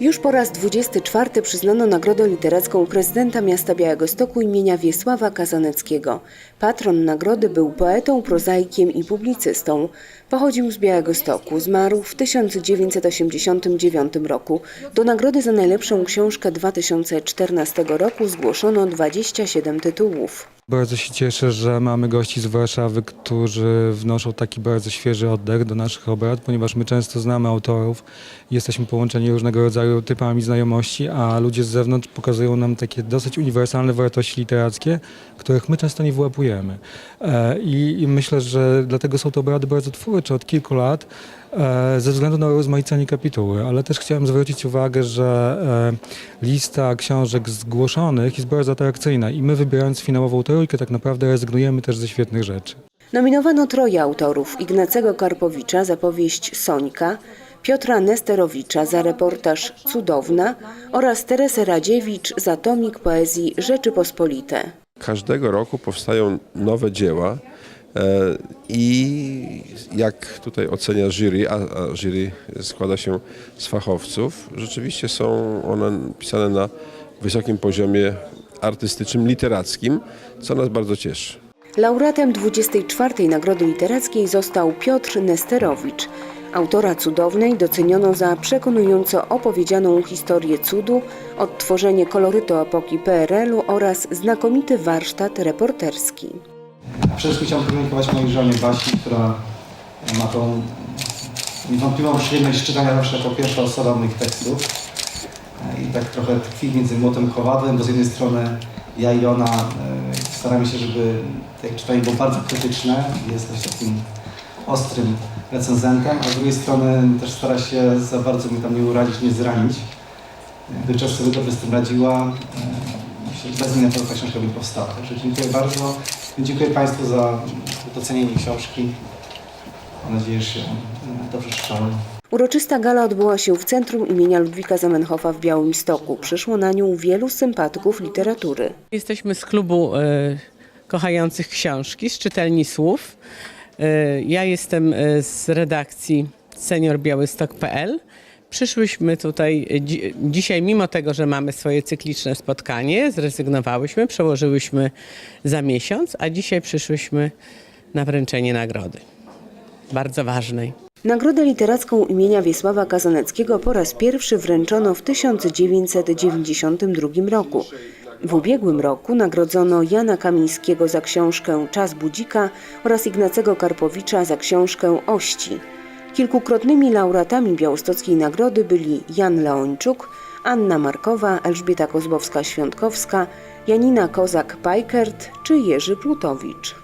Już po raz 24 przyznano nagrodę literacką prezydenta miasta Białegostoku imienia Wiesława Kazaneckiego. Patron nagrody był poetą, prozaikiem i publicystą. Pochodził z Białegostoku, zmarł w 1989 roku. Do nagrody za najlepszą książkę 2014 roku zgłoszono 27 tytułów. Bardzo się cieszę, że mamy gości z Warszawy, którzy wnoszą taki bardzo świeży oddech do naszych obrad, ponieważ my często znamy autorów, jesteśmy połączeni różnego rodzaju typami znajomości, a ludzie z zewnątrz pokazują nam takie dosyć uniwersalne wartości literackie, których my często nie wyłapujemy. E, I, myślę, że dlatego są to obrady bardzo twórcze od kilku lat, ze względu na rozmaicenie kapituły, ale też chciałem zwrócić uwagę, że e, lista książek zgłoszonych jest bardzo atrakcyjna i my wybierając finałową trójkę tak naprawdę rezygnujemy też ze świetnych rzeczy. Nominowano troje autorów: Ignacego Karpowicza za powieść Sońka, Piotra Nesterowicza za reportaż Cudowna oraz Teresę Radziewicz za tomik poezji Rzeczypospolite. Każdego roku powstają nowe dzieła e, i jak tutaj ocenia jury, a, a jury składa się z fachowców, rzeczywiście są one pisane na wysokim poziomie artystycznym, literackim, co nas bardzo cieszy. Laureatem 24. Nagrody Literackiej został Piotr Nesterowicz. Autora cudownej doceniono za przekonująco opowiedzianą historię cudu, odtworzenie kolorytu epoki PRL-u oraz znakomity warsztat reporterski. A przede wszystkim chciałbym podziękować mojej żonie Basi, która ma tą niewątpliwą przyjemność czytania zawsze jako pierwsza osoba moich tekstów. I tak trochę tkwi między młotem kowadłem, bo z jednej strony ja i ona e, staramy się, żeby te czytanie było bardzo krytyczne, jest też takim ostrym recenzentem, a z drugiej strony też stara się za bardzo mnie tam nie urazić, nie zranić. Dotychczas sobie dobrze z tym radziła. Bez mnie ta książka by powstała. Także dziękuję bardzo. Dziękuję Państwu za docenienie książki. Mam nadzieję, że się dobrze czytałem. Uroczysta gala odbyła się w centrum imienia Ludwika Zamenhofa w Białymstoku. Przyszło na nią wielu sympatyków literatury. Jesteśmy z klubu e, kochających książki, z czytelni słów. E, ja jestem e, z redakcji seniorbiałystok.pl. Przyszłyśmy tutaj e, dzi- dzisiaj, mimo tego, że mamy swoje cykliczne spotkanie, zrezygnowałyśmy, przełożyłyśmy za miesiąc, a dzisiaj przyszłyśmy na wręczenie nagrody. Bardzo ważnej. Nagrodę literacką imienia Wiesława Kazaneckiego po raz pierwszy wręczono w 1992 roku. W ubiegłym roku nagrodzono Jana Kamińskiego za książkę Czas Budzika oraz Ignacego Karpowicza za książkę Ości. Kilkukrotnymi laureatami białostockiej nagrody byli Jan Leończuk, Anna Markowa, Elżbieta Kozłowska-Świątkowska, Janina Kozak-Pajkert czy Jerzy Plutowicz.